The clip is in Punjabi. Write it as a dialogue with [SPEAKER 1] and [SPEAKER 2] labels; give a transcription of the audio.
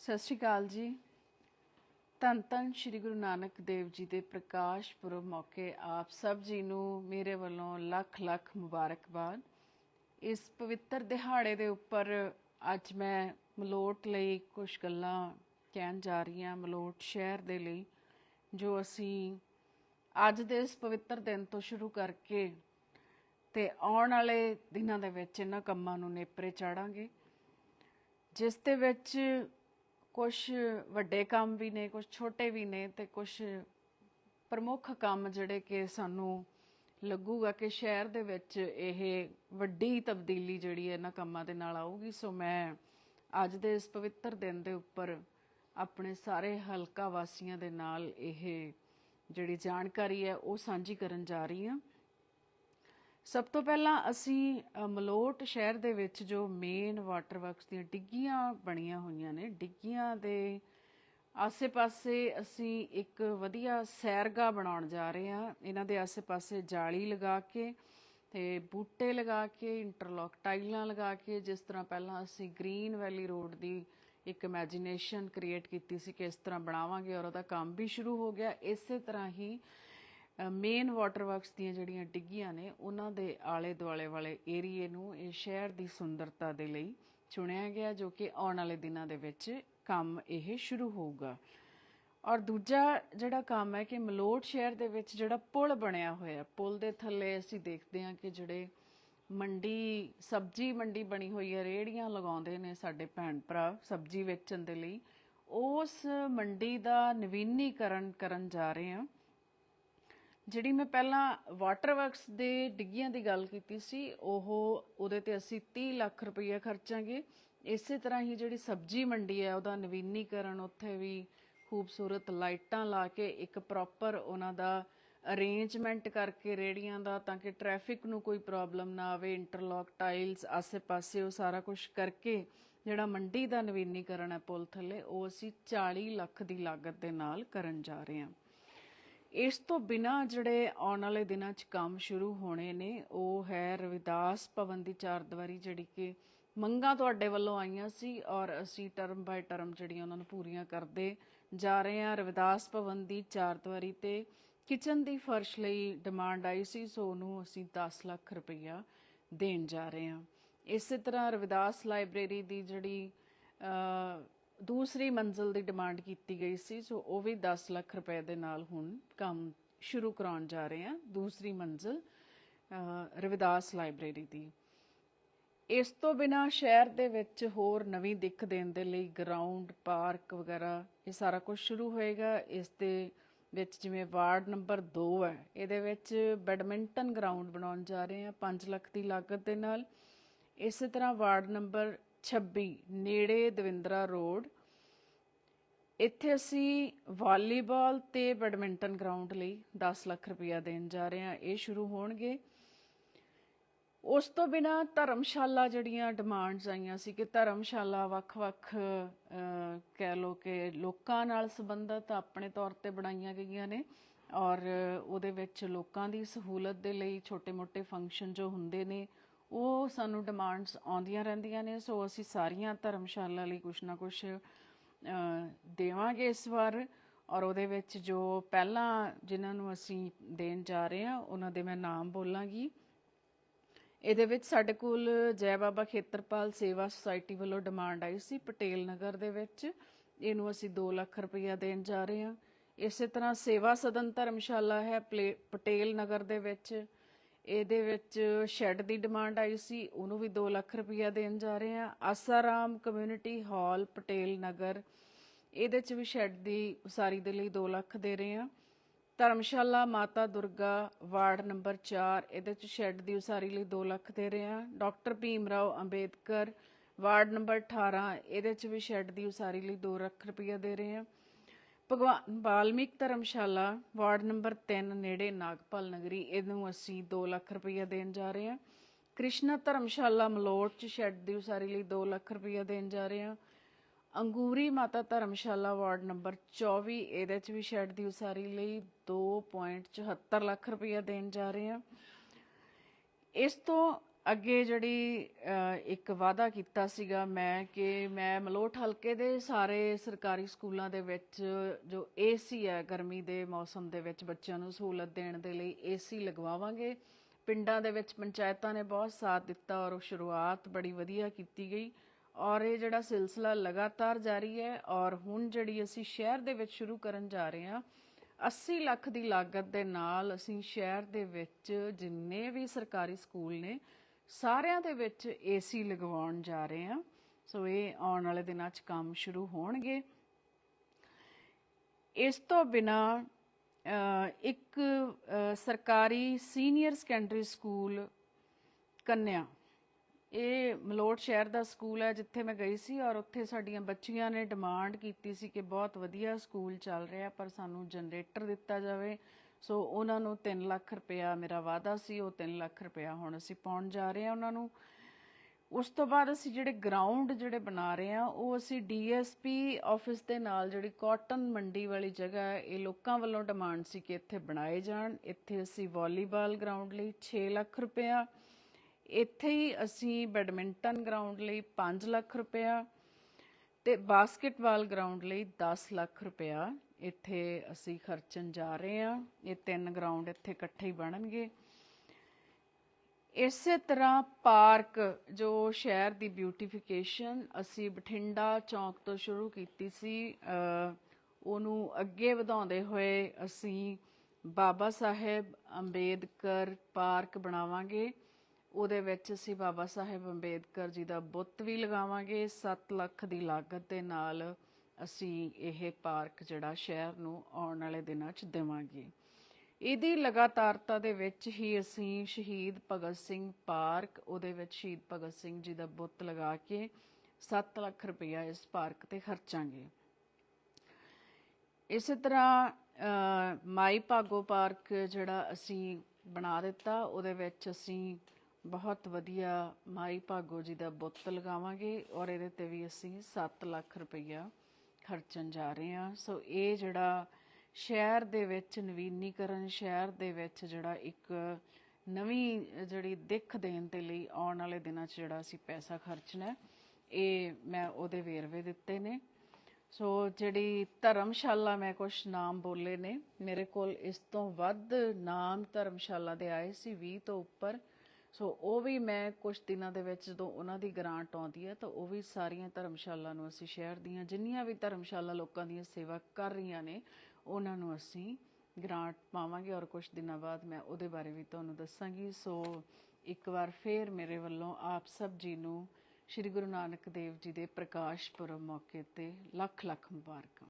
[SPEAKER 1] ਸਤਿ ਸ਼੍ਰੀ ਅਕਾਲ ਜੀ। ਧੰਨ ਧੰਨ ਸ਼੍ਰੀ ਗੁਰੂ ਨਾਨਕ ਦੇਵ ਜੀ ਦੇ ਪ੍ਰਕਾਸ਼ ਪੁਰਬ ਮੌਕੇ ਆਪ ਸਭ ਜੀ ਨੂੰ ਮੇਰੇ ਵੱਲੋਂ ਲੱਖ ਲੱਖ ਮੁਬਾਰਕਬਾਦ। ਇਸ ਪਵਿੱਤਰ ਦਿਹਾੜੇ ਦੇ ਉੱਪਰ ਅੱਜ ਮੈਂ ਮਲੋਟ ਲਈ ਕੁਝ ਗੱਲਾਂ ਕਹਿਣ ਜਾ ਰਹੀ ਹਾਂ, ਮਲੋਟ ਸ਼ਹਿਰ ਦੇ ਲਈ, ਜੋ ਅਸੀਂ ਅੱਜ ਦੇ ਇਸ ਪਵਿੱਤਰ ਦਿਨ ਤੋਂ ਸ਼ੁਰੂ ਕਰਕੇ ਤੇ ਆਉਣ ਵਾਲੇ ਦਿਨਾਂ ਦੇ ਵਿੱਚ ਇਹਨਾਂ ਕੰਮਾਂ ਨੂੰ ਨੇਪਰੇ ਚਾੜਾਂਗੇ, ਜਿਸ ਦੇ ਵਿੱਚ ਕੁਝ ਵੱਡੇ ਕੰਮ ਵੀ ਨੇ ਕੁਝ ਛੋਟੇ ਵੀ ਨੇ ਤੇ ਕੁਝ ਪ੍ਰਮੁੱਖ ਕੰਮ ਜਿਹੜੇ ਕਿ ਸਾਨੂੰ ਲੱਗੂਗਾ ਕਿ ਸ਼ਹਿਰ ਦੇ ਵਿੱਚ ਇਹ ਵੱਡੀ ਤਬਦੀਲੀ ਜਿਹੜੀ ਹੈ ਇਹਨਾਂ ਕੰਮਾਂ ਦੇ ਨਾਲ ਆਊਗੀ। ਸੋ ਮੈਂ ਅੱਜ ਦੇ ਇਸ ਪਵਿੱਤਰ ਦਿਨ ਦੇ ਉੱਪਰ ਆਪਣੇ ਸਾਰੇ ਹਲਕਾ ਵਾਸੀਆਂ ਦੇ ਨਾਲ ਇਹ ਜਿਹੜੀ ਜਾਣਕਾਰੀ ਹੈ ਉਹ ਸਾਂਝੀ ਕਰਨ ਜਾ ਰਹੀ ਹਾਂ। ਸਭ ਤੋਂ ਪਹਿਲਾਂ ਅਸੀਂ ਮਲੋਟ ਸ਼ਹਿਰ ਦੇ ਵਿੱਚ ਜੋ ਮੇਨ ਵਾਟਰ ਵਰਕਸ ਦੀਆਂ ਡਿੱਗੀਆਂ ਬਣੀਆਂ ਹੋਈਆਂ ਨੇ, ਡਿੱਗੀਆਂ ਦੇ ਆਸੇ-ਪਾਸੇ ਅਸੀਂ ਇੱਕ ਵਧੀਆ ਸੈਰਗਾ ਬਣਾਉਣ ਜਾ ਰਹੇ ਹਾਂ। ਇਹਨਾਂ ਦੇ ਆਸੇ-ਪਾਸੇ ਜਾਲੀ ਲਗਾ ਕੇ ਤੇ ਬੂਟੇ ਲਗਾ ਕੇ ਇੰਟਰਲੌਕ ਟਾਈਲਾਂ ਲਗਾ ਕੇ, ਜਿਸ ਤਰ੍ਹਾਂ ਪਹਿਲਾਂ ਅਸੀਂ ਗ੍ਰੀਨ ਵੈਲੀ ਰੋਡ ਦੀ ਇੱਕ ਇਮੇਜਿਨੇਸ਼ਨ ਕ੍ਰੀਏਟ ਕੀਤੀ ਸੀ ਕਿ ਇਸ ਤਰ੍ਹਾਂ ਬਣਾਵਾਂਗੇ ਔਰ ਉਹਦਾ ਕੰਮ ਵੀ ਸ਼ੁਰੂ ਹੋ ਗਿਆ। ਇਸੇ ਤਰ੍ਹਾਂ ਹੀ ਮੇਨ ਵਾਟਰ ਵਰਕਸ ਦੀਆਂ ਜਿਹੜੀਆਂ ਡਿੱਗੀਆਂ ਨੇ, ਉਹਨਾਂ ਦੇ ਆਲੇ ਦੁਆਲੇ ਵਾਲੇ ਏਰੀਏ ਨੂੰ ਇਹ ਸ਼ਹਿਰ ਦੀ ਸੁੰਦਰਤਾ ਦੇ ਲਈ ਚੁਣਿਆ ਗਿਆ, ਜੋ ਕਿ ਆਉਣ ਵਾਲੇ ਦਿਨਾਂ ਦੇ ਵਿੱਚ ਕੰਮ ਇਹ ਸ਼ੁਰੂ ਹੋਊਗਾ। ਔਰ ਦੂਜਾ ਜਿਹੜਾ ਕੰਮ ਹੈ ਕਿ ਮਲੋਟ ਸ਼ਹਿਰ ਦੇ ਵਿੱਚ ਜਿਹੜਾ ਪੁਲ ਬਣਿਆ ਹੋਇਆ, ਪੁਲ ਦੇ ਥੱਲੇ ਅਸੀਂ ਦੇਖਦੇ ਹਾਂ ਕਿ ਜਿਹੜੇ ਮੰਡੀ, ਸਬਜ਼ੀ ਮੰਡੀ ਬਣੀ ਹੋਈ ਹੈ ਰੇੜੀਆਂ ਲਗਾਉਂਦੇ ਨੇ ਸਾਡੇ ਭੈਣ ਭਰਾ ਸਬਜ਼ੀ ਵੇਚਣ ਦੇ ਲਈ। ਉਸ ਮੰਡੀ ਦਾ ਨਵੀਨੀਕਰਨ ਕਰਨ ਜਾ ਰਹੇ ਹਾਂ। ਜਿਹੜੀ ਮੈਂ ਪਹਿਲਾਂ ਵਾਟਰ ਵਰਕਸ ਦੇ ਡਿੱਗੀਆਂ ਦੀ ਗੱਲ ਕੀਤੀ ਸੀ, ਉਹ ਉਹਦੇ ਤੇ ਅਸੀਂ 30 ਲੱਖ ਰੁਪਏ ਖਰਚਾਂਗੇ। ਇਸੇ ਤਰ੍ਹਾਂ ਹੀ ਜਿਹੜੀ ਸਬਜ਼ੀ ਮੰਡੀ ਹੈ, ਉਹਦਾ ਨਵੀਨੀਕਰਨ, ਉੱਥੇ ਵੀ ਖੂਬਸੂਰਤ ਲਾਈਟਾਂ ਲਾ ਕੇ ਇੱਕ ਪ੍ਰੋਪਰ ਉਹਨਾਂ ਦਾ ਅਰੇਂਜਮੈਂਟ ਕਰਕੇ ਰੇੜੀਆਂ ਦਾ, ਤਾਂ ਕਿ ਟ੍ਰੈਫਿਕ ਨੂੰ ਕੋਈ ਪ੍ਰੋਬਲਮ ਨਾ ਆਵੇ ਇੰਟਰਲੌਕ ਟਾਈਲਸ ਆਸੇ-ਪਾਸੇ ਉਹ ਸਾਰਾ ਕੁਝ ਕਰਕੇ ਜਿਹੜਾ ਮੰਡੀ ਦਾ ਨਵੀਨੀਕਰਨ ਹੈ ਪੁਲ ਥੱਲੇ, ਉਹ ਅਸੀਂ 40 ਲੱਖ ਦੀ ਲਾਗਤ ਦੇ ਨਾਲ ਕਰਨ ਜਾ ਰਹੇ ਹਾਂ। ਇਸ ਤੋਂ ਬਿਨਾ ਜਿਹੜੇ ਆਉਣ ਵਾਲੇ ਦਿਨਾਂ 'ਚ ਕੰਮ ਸ਼ੁਰੂ ਹੋਣੇ ਨੇ, ਉਹ ਹੈ ਰਵਿਦਾਸ ਭਵਨ ਦੀ ਚਾਰ ਜਿਹੜੀ ਕਿ ਮੰਗਾਂ ਤੁਹਾਡੇ ਵੱਲੋਂ ਆਈਆਂ ਸੀ ਔਰ ਅਸੀਂ ਟਰਮ ਬਾਈ ਟਰਮ ਜਿਹੜੀਆਂ ਉਹਨਾਂ ਨੂੰ ਪੂਰੀਆਂ ਕਰਦੇ ਜਾ ਰਹੇ ਹਾਂ। ਰਵਿਦਾਸ ਭਵਨ ਦੀ ਚਾਰ ਤੇ ਕਿਚਨ ਦੀ ਫਰਸ਼ ਲਈ ਡਿਮਾਂਡ ਆਈ ਸੀ, ਸੋ ਉਹਨੂੰ ਅਸੀਂ 10 ਲੱਖ ਰੁਪਈਆ ਦੇਣ ਜਾ ਰਹੇ ਹਾਂ। ਇਸੇ ਤਰ੍ਹਾਂ ਰਵਿਦਾਸ ਲਾਇਬ੍ਰੇਰੀ ਦੀ ਜਿਹੜੀ ਦੂਸਰੀ ਮੰਜ਼ਲ ਦੀ ਡਿਮਾਂਡ ਕੀਤੀ ਗਈ ਸੀ ਸੋ ਉਹ ਵੀ 10 ਲੱਖ ਰੁਪਏ ਦੇ ਨਾਲ ਹੁਣ ਕੰਮ ਸ਼ੁਰੂ ਕਰਾਉਣ ਜਾ ਰਹੇ ਹਾਂ ਦੂਸਰੀ ਮੰਜ਼ਲ ਰਵਿਦਾਸ ਲਾਇਬ੍ਰੇਰੀ ਦੀ। ਇਸ ਤੋਂ ਬਿਨਾ ਸ਼ਹਿਰ ਦੇ ਵਿੱਚ ਹੋਰ ਨਵੀਂ ਦਿੱਖ ਦੇਣ ਦੇ ਲਈ ਗਰਾਊਂਡ, ਪਾਰਕ ਵਗੈਰਾ, ਇਹ ਸਾਰਾ ਕੁਝ ਸ਼ੁਰੂ ਹੋਏਗਾ। ਇਸ ਦੇ ਵਿੱਚ ਜਿਵੇਂ ਵਾਰਡ ਨੰਬਰ 2 ਹੈ, ਇਹਦੇ ਵਿੱਚ ਬੈਡਮਿੰਟਨ ਗਰਾਊਂਡ ਬਣਾਉਣ ਜਾ ਰਹੇ ਹਾਂ 5 ਲੱਖ ਦੀ ਲਾਗਤ ਦੇ ਨਾਲ। ਇਸੇ ਤਰ੍ਹਾਂ ਵਾਰਡ ਨੰਬਰ 26 ਨੇੜੇ ਦਵਿੰਦਰਾ ਰੋਡ। ਇੱਥੇ ਅਸੀਂ ਵਾਲੀਬਾਲ ਤੇ ਬੈਡਮਿੰਟਨ ਗਰਾਊਂਡ ਲਈ 10 ਲੱਖ ਰੁਪਇਆ ਦੇਣ ਜਾ ਰਹੇ ਹਾਂ। ਇਹ ਸ਼ੁਰੂ ਹੋਣਗੇ। ਉਸ ਤੋਂ ਬਿਨਾ ਧਰਮਸ਼ਾਲਾ ਜਿਹੜੀਆਂ ਡਿਮਾਂਡਸ ਆਈਆਂ ਸੀ ਕਿ ਧਰਮਸ਼ਾਲਾ ਵੱਖ-ਵੱਖ ਕਹਿ ਲੋ ਕਿ ਲੋਕਾਂ ਨਾਲ ਸੰਬੰਧਿਤ ਆਪਣੇ ਤੌਰ ਤੇ ਬਣਾਈਆਂ ਗਈਆਂ ਨੇ ਔਰ ਉਹਦੇ ਵਿੱਚ ਲੋਕਾਂ ਦੀ ਸਹੂਲਤ ਦੇ ਲਈ ਛੋਟੇ-ਮੋਟੇ ਫੰਕਸ਼ਨ ਜੋ ਹੁੰਦੇ ਨੇ ਉਹ ਸਾਨੂੰ ਡਿਮਾਂਡਸ ਆਉਂਦੀਆਂ ਰਹਿੰਦੀਆਂ ਨੇ, ਸੋ ਅਸੀਂ ਸਾਰੀਆਂ ਧਰਮਸ਼ਾਲਾ ਲਈ ਕੁਛ ਨਾ ਕੁਛ ਦੇਵਾਂਗੇ ਇਸ ਵਾਰ ਔਰ ਉਹਦੇ ਵਿੱਚ ਜੋ ਪਹਿਲਾਂ ਜਿਨ੍ਹਾਂ ਨੂੰ ਅਸੀਂ ਦੇਣ ਜਾ ਰਹੇ ਹਾਂ, ਉਹਨਾਂ ਦੇ ਮੈਂ ਨਾਮ ਬੋਲਾਂਗੀ। ਇਹਦੇ ਵਿੱਚ ਸਾਡੇ ਕੋਲ ਜੈ ਬਾਬਾ ਖੇਤਰਪਾਲ ਸੇਵਾ ਸੁਸਾਇਟੀ ਵੱਲੋਂ ਡਿਮਾਂਡ ਆਈ ਸੀ ਪਟੇਲ ਨਗਰ ਦੇ ਵਿੱਚ। ਇਹਨੂੰ ਅਸੀਂ 2 ਲੱਖ ਰੁਪਇਆ ਦੇਣ ਜਾ ਰਹੇ ਹਾਂ। ਇਸੇ ਤਰ੍ਹਾਂ ਸੇਵਾ ਸਦਨ ਧਰਮਸ਼ਾਲਾ ਹੈ ਪਲੇ- ਪਟੇਲ ਨਗਰ ਦੇ ਵਿੱਚ। ਇਹਦੇ ਵਿੱਚ ਸ਼ੈੱਡ ਦੀ ਡਿਮਾਂਡ ਆਈ ਸੀ, ਉਹਨੂੰ ਵੀ 2 ਲੱਖ ਰੁਪਇਆ ਦੇਣ ਜਾ ਰਹੇ ਹਾਂ। ਆਸਾਰਾਮ ਕਮਿਊਨਿਟੀ ਹਾਲ ਪਟੇਲ ਨਗਰ, ਇਹਦੇ ਚ ਵੀ ਸ਼ੈੱਡ ਦੀ ਉਸਾਰੀ ਦੇ ਲਈ 2 ਲੱਖ ਦੇ ਰਹੇ ਹਾਂ। ਧਰਮਸ਼ਾਲਾ, ਮਾਤਾ ਦੁਰਗਾ, ਵਾਰਡ ਨੰਬਰ 4 ਇਹਦੇ ਚ ਸ਼ੈੱਡ ਦੀ ਉਸਾਰੀ ਲਈ 2 ਲੱਖ ਦੇ ਰਹੇ ਹਾਂ। Doctor Bhim Rao Ambedkar, ward number 18 ਇਹਦੇ ਚ ਵੀ ਸ਼ੈੱਡ ਦੀ ਉਸਾਰੀ ਲਈ 2 ਲੱਖ ਰੁਪਇਆ ਦੇ ਰਹੇ ਹਾਂ। ਭਗਵਾਨ ਬਾਲਮੀਕ ਧਰਮਸ਼ਾਲਾ, ਵਾਰਡ ਨੰਬਰ 3 ਨੇੜੇ ਨਾਗਪਾਲ ਨਗਰੀ, ਇਹਨੂੰ ਅਸੀਂ 2 ਲੱਖ ਰੁਪਈਆ ਦੇਣ ਜਾ ਰਹੇ ਹਾਂ। ਕ੍ਰਿਸ਼ਨਾ ਧਰਮਸ਼ਾਲਾ ਮਲੋਟ ਚ ਸ਼ੈੱਡ ਦੀ ਉਸਾਰੀ ਲਈ 2 ਲੱਖ ਰੁਪਈਆ ਦੇਣ ਜਾ ਰਹੇ ਹਾਂ। ਅੰਗੂਰੀ ਮਾਤਾ ਧਰਮਸ਼ਾਲਾ ਵਾਰਡ ਨੰਬਰ 24 ਇਹਦੇ ਚ ਵੀ ਸ਼ੈੱਡ ਦੀ ਉਸਾਰੀ ਲਈ 2.74 ਲੱਖ ਰੁਪਈਆ ਦੇਣ ਜਾ ਰਹੇ ਹਾਂ। ਇਸ ਤੋਂ ਅੱਗੇ ਜਿਹੜੀ ਇੱਕ ਵਾਅਦਾ ਕੀਤਾ ਸੀਗਾ ਮੈਂ ਕਿ ਮੈਂ ਮਲੋਟ ਹਲਕੇ ਦੇ ਸਾਰੇ ਸਰਕਾਰੀ ਸਕੂਲਾਂ ਦੇ ਵਿੱਚ ਜੋ ਏਸੀ ਹੈ, ਗਰਮੀ ਦੇ ਮੌਸਮ ਦੇ ਵਿੱਚ ਬੱਚਿਆਂ ਨੂੰ ਸਹੂਲਤ ਦੇਣ ਦੇ ਲਈ ਏਸੀ ਲਗਵਾਵਾਂਗੇ। ਪਿੰਡਾਂ ਦੇ ਵਿੱਚ ਪੰਚਾਇਤਾਂ ਨੇ ਬਹੁਤ ਸਾਥ ਦਿੱਤਾ ਔਰ ਉਹ ਸ਼ੁਰੂਆਤ ਬੜੀ ਵਧੀਆ ਕੀਤੀ ਗਈ ਔਰ ਇਹ ਜਿਹੜਾ ਸਿਲਸਿਲਾ ਲਗਾਤਾਰ ਜਾਰੀ ਹੈ ਔਰ ਹੁਣ ਜਿਹੜੀ ਅਸੀਂ ਸ਼ਹਿਰ ਦੇ ਵਿੱਚ ਸ਼ੁਰੂ ਕਰਨ ਜਾ ਰਹੇ ਹਾਂ 80 ਲੱਖ ਦੀ ਲਾਗਤ ਦੇ ਨਾਲ ਅਸੀਂ ਸ਼ਹਿਰ ਦੇ ਵਿੱਚ ਜਿੰਨੇ ਵੀ ਸਰਕਾਰੀ ਸਕੂਲ ਨੇ ਸਾਰਿਆਂ ਦੇ ਵਿੱਚ ਏਸੀ ਲਗਵਾਉਣ ਜਾ ਰਹੇ ਹਾਂ। ਸੋ ਇਹ ਆਉਣ ਵਾਲੇ ਦਿਨਾਂ 'ਚ ਕੰਮ ਸ਼ੁਰੂ ਹੋਣਗੇ। ਇਸ ਤੋਂ ਬਿਨਾ ਇੱਕ ਸਰਕਾਰੀ ਸੀਨੀਅਰ ਸੈਕੰਡਰੀ ਸਕੂਲ ਕੰਨਿਆ। ਇਹ ਮਲੋਟ ਸ਼ਹਿਰ ਦਾ ਸਕੂਲ ਹੈ ਜਿੱਥੇ ਮੈਂ ਗਈ ਸੀ ਔਰ ਉੱਥੇ ਸਾਡੀਆਂ ਬੱਚੀਆਂ ਨੇ ਡਿਮਾਂਡ ਕੀਤੀ ਸੀ ਕਿ ਬਹੁਤ ਵਧੀਆ ਸਕੂਲ ਚੱਲ ਰਿਹਾ ਪਰ ਸਾਨੂੰ ਜਨਰੇਟਰ ਦਿੱਤਾ ਜਾਵੇ। ਸੋ ਉਹਨਾਂ ਨੂੰ 3 ਲੱਖ ਰੁਪਇਆ ਮੇਰਾ ਵਾਅਦਾ ਸੀ, ਉਹ 3 ਲੱਖ ਰੁਪਇਆ ਹੁਣ ਅਸੀਂ ਪਾਉਣ ਜਾ ਰਹੇ ਹਾਂ ਉਹਨਾਂ ਨੂੰ। ਉਸ ਤੋਂ ਬਾਅਦ ਅਸੀਂ ਜਿਹੜੇ ਗਰਾਊਂਡ ਜਿਹੜੇ ਬਣਾ ਰਹੇ ਆ ਉਹ ਅਸੀਂ ਡੀਐਸਪੀ ਆਫਿਸ ਦੇ ਨਾਲ ਜਿਹੜੀ ਕਾਟਨ ਮੰਡੀ ਵਾਲੀ ਜਗ੍ਹਾ ਇਹ ਲੋਕਾਂ ਵੱਲੋਂ ਡਿਮਾਂਡ ਸੀ ਕਿ ਇੱਥੇ ਬਣਾਏ ਜਾਣ। ਇੱਥੇ ਅਸੀਂ ਵਾਲੀਬਾਲ ਗਰਾਊਂਡ ਲਈ 6 ਲੱਖ ਰੁਪਇਆ, ਇੱਥੇ ਹੀ ਅਸੀਂ ਬੈਡਮਿੰਟਨ ਗਰਾਊਂਡ ਲਈ 5 ਲੱਖ ਰੁਪਇਆ ਤੇ ਬਾਸਕਟਬਾਲ ਗਰਾਊਂਡ ਲਈ 10 ਲੱਖ ਰੁਪਇਆ ਇੱਥੇ ਅਸੀਂ ਖਰਚਣ ਜਾ ਰਹੇ ਹਾਂ। ਇਹ ਤਿੰਨ ਗਰਾਊਂਡ ਇੱਥੇ ਇਕੱਠੇ ਹੀ ਬਣਨਗੇ। ਇਸੇ ਤਰ੍ਹਾਂ ਪਾਰਕ, ਜੋ ਸ਼ਹਿਰ ਦੀ ਬਿਊਟੀਫਿਕੇਸ਼ਨ ਅਸੀਂ ਬਠਿੰਡਾ ਚੌਂਕ ਤੋਂ ਸ਼ੁਰੂ ਕੀਤੀ ਸੀ ਉਹਨੂੰ ਅੱਗੇ ਵਧਾਉਂਦੇ ਹੋਏ ਅਸੀਂ ਬਾਬਾ ਸਾਹਿਬ ਅੰਬੇਦਕਰ ਪਾਰਕ ਬਣਾਵਾਂਗੇ। ਉਹਦੇ ਵਿੱਚ ਅਸੀਂ ਬਾਬਾ ਸਾਹਿਬ ਅੰਬੇਦਕਰ ਜੀ ਦਾ ਬੁੱਤ ਵੀ ਲਗਾਵਾਂਗੇ। 7 ਲੱਖ ਦੀ ਲਾਗਤ ਦੇ ਨਾਲ ਅਸੀਂ ਇਹ ਪਾਰਕ ਜਿਹੜਾ ਸ਼ਹਿਰ ਨੂੰ ਆਉਣ ਵਾਲੇ ਦਿਨਾਂ 'ਚ ਦੇਵਾਂਗੇ। ਇਹਦੀ ਲਗਾਤਾਰਤਾ ਦੇ ਵਿੱਚ ਹੀ ਅਸੀਂ ਸ਼ਹੀਦ ਭਗਤ ਸਿੰਘ ਪਾਰਕ ਉਹਦੇ ਵਿੱਚ ਸ਼ਹੀਦ ਭਗਤ ਸਿੰਘ ਜੀ ਦਾ ਬੁੱਤ ਲਗਾ ਕੇ 7 ਲੱਖ ਰੁਪਇਆ ਇਸ ਪਾਰਕ ਤੇ ਖਰਚਾਂਗੇ। ਇਸੇ ਤਰ੍ਹਾਂ ਅ, ਮਾਈ ਭਾਗੋ ਪਾਰਕ ਜਿਹੜਾ ਅਸੀਂ ਬਣਾ ਦਿੱਤਾ ਉਹਦੇ ਵਿੱਚ ਅਸੀਂ ਬਹੁਤ ਵਧੀਆ ਮਾਈ ਭਾਗੋ ਜੀ ਦਾ ਬੁੱਤ ਲਗਾਵਾਂਗੇ ਔਰ ਇਹਦੇ ਤੇ ਵੀ ਅਸੀਂ 7 ਲੱਖ ਰੁਪਈਆ ਖਰਚਣ ਜਾ ਰਹੇ ਹਾਂ। ਸੋ ਇਹ ਜਿਹੜਾ ਸ਼ਹਿਰ ਦੇ ਵਿੱਚ, ਨਵੀਨੀਕਰਨ ਸ਼ਹਿਰ ਦੇ ਵਿੱਚ ਜਿਹੜਾ ਇੱਕ ਨਵੀਂ ਜਿਹੜੀ ਦਿੱਖ ਦੇਣ ਦੇ ਲਈ ਆਉਣ ਵਾਲੇ ਦਿਨਾਂ 'ਚ ਜਿਹੜਾ ਅਸੀਂ ਪੈਸਾ ਖਰਚਣਾ ਇਹ ਮੈਂ ਉਹਦੇ ਵੇਰਵੇ ਦਿੱਤੇ ਨੇ। ਸੋ ਜਿਹੜੀ ਧਰਮਸ਼ਾਲਾ ਮੈਂ ਕੁਝ ਨਾਮ ਬੋਲੇ ਨੇ, ਮੇਰੇ ਕੋਲ ਇਸ ਤੋਂ ਵੱਧ ਨਾਮ ਧਰਮਸ਼ਾਲਾ ਦੇ ਆਏ ਸੀ 20 ਤੋਂ ਉੱਪਰ। ਸੋ ਉਹ ਵੀ ਮੈਂ ਕੁਝ ਦਿਨਾਂ ਦੇ ਵਿੱਚ ਜਦੋਂ ਉਹਨਾਂ ਦੀ ਗ੍ਰਾਂਟ ਆਉਂਦੀ ਹੈ ਤਾਂ ਉਹ ਵੀ ਸਾਰੀਆਂ ਧਰਮਸ਼ਾਲਾ ਨੂੰ ਅਸੀਂ ਸ਼ਹਿਰ ਦੀਆਂ ਜਿੰਨੀਆਂ ਵੀ ਧਰਮਸ਼ਾਲਾ ਲੋਕਾਂ ਦੀਆਂ ਸੇਵਾ ਕਰ ਰਹੀਆਂ ਨੇ, ਉਹਨਾਂ ਨੂੰ ਅਸੀਂ ਗ੍ਰਾਂਟ ਪਾਵਾਂਗੇ ਔਰ ਕੁਝ ਦਿਨਾਂ ਬਾਅਦ ਮੈਂ ਉਹਦੇ ਬਾਰੇ ਵੀ ਤੁਹਾਨੂੰ ਦੱਸਾਂਗੀ। ਸੋ ਇੱਕ ਵਾਰ ਫੇਰ ਮੇਰੇ ਵੱਲੋਂ ਆਪ ਸਭ ਜੀ ਨੂੰ ਸ੍ਰੀ ਗੁਰੂ ਨਾਨਕ ਦੇਵ ਜੀ ਦੇ ਪ੍ਰਕਾਸ਼ ਪੁਰਬ ਮੌਕੇ ਤੇ ਲੱਖ ਲੱਖ ਮੁਬਾਰਕਾਂ।